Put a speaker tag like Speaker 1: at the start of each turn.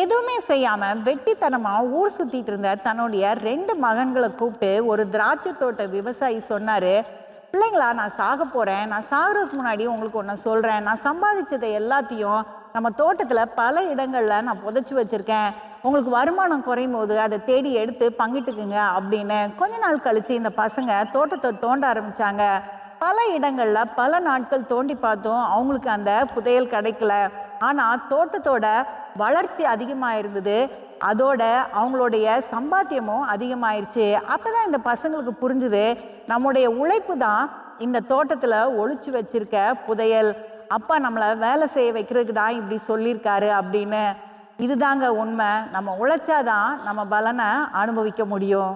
Speaker 1: எதுவுமே செய்யாமல் வெட்டித்தனமாக ஊர் சுற்றிட்டு இருந்த தன்னுடைய ரெண்டு மகன்களை கூப்பிட்டு ஒரு திராட்சை தோட்ட விவசாயி சொன்னார் பிள்ளைங்களா நான் சாக போகிறேன் நான் சாகிறதுக்கு முன்னாடி உங்களுக்கு ஒன்று சொல்கிறேன் நான் சம்பாதிச்சதை எல்லாத்தையும் நம்ம தோட்டத்தில் பல இடங்களில் நான் புதைச்சி வச்சுருக்கேன். உங்களுக்கு வருமானம் குறையும் போது அதை தேடி எடுத்து பங்கிட்டுக்குங்க அப்படின்னு கொஞ்ச நாள் கழித்து இந்த பசங்க தோட்டத்தை தோண்ட ஆரம்பிச்சாங்க. பல இடங்களில் பல நாட்கள் தோண்டி பார்த்தோம். அவங்களுக்கு அந்த புதையல் கிடைக்கல. ஆனால் தோட்டத்தோட வளர்ச்சி அதிகமாக இருந்தது அதோட அவங்களுடைய சம்பாத்தியமும் அதிகமாயிருச்சு. அப்போ தான் இந்த பசங்களுக்கு புரிஞ்சுது நம்முடைய உழைப்பு தான் இந்த தோட்டத்தில் ஒழிச்சு வச்சிருக்க புதையல். அப்பா நம்மளை வேலை செய்ய வைக்கிறதுக்கு தான் இப்படி சொல்லியிருக்காரு அப்படின்னு. இதுதாங்க உண்மை. நம்ம உழைச்சாதான் நம்ம பலனை அனுபவிக்க முடியும்.